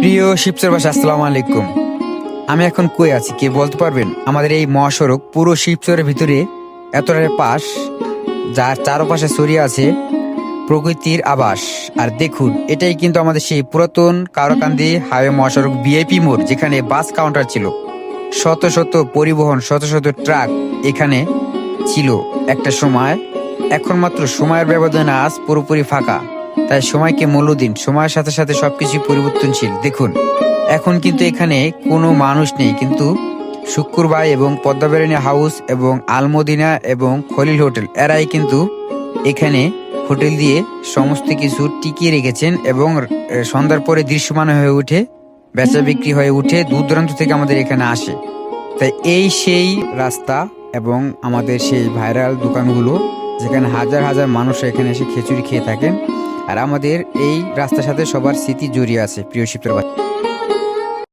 প্রিয় শিবচর বাসা, আসসালামু আলাইকুম। আমি এখন কই আছি, কে বলতে পারবেন? আমাদের এই মহাসড়ক পুরো শিবচরের ভিতরে এতটা পাশ, যার চারপাশে ছড়িয়ে আছে প্রকৃতির আবাস। আর দেখুন, এটাই কিন্তু আমাদের সেই পুরাতন কারকান্দি হাইওয়ে মহাসড়ক বিআইপি মোড়, যেখানে বাস কাউন্টার ছিল। শত শত পরিবহন, শত শত ট্রাক এখানে ছিল একটা সময়। এখন মাত্র সময়ের ব্যবধানে আজ পুরোপুরি ফাঁকা। তাই সময়কে মূল্য সময়ের সাথে সাথে সবকিছু পরিবর্তনশীল। দেখুন, এখন কিন্তু এখানে কোনো মানুষ নেই, কিন্তু শুক্রবার এবং পদ্মাবেরানি হাউস এবং আলমদিনা এবং খলিল হোটেল, এরাই কিন্তু এখানে হোটেল দিয়ে সমস্ত কিছু টিকিয়ে রেখেছেন এবং সন্ধ্যার পরে দৃশ্যমান হয়ে উঠে, বেচা বিক্রি হয়ে উঠে দূর দূরান্ত থেকে আমাদের এখানে আসে। তাই এই সেই রাস্তা এবং আমাদের সেই ভাইরাল দোকানগুলো, যেখানে হাজার হাজার মানুষ এখানে এসে খিচুড়ি খেয়ে থাকেন। আর আমাদের এই রাস্তার সাথে সবার স্মৃতি জড়িয়ে আছে প্রিয় বাচ্চা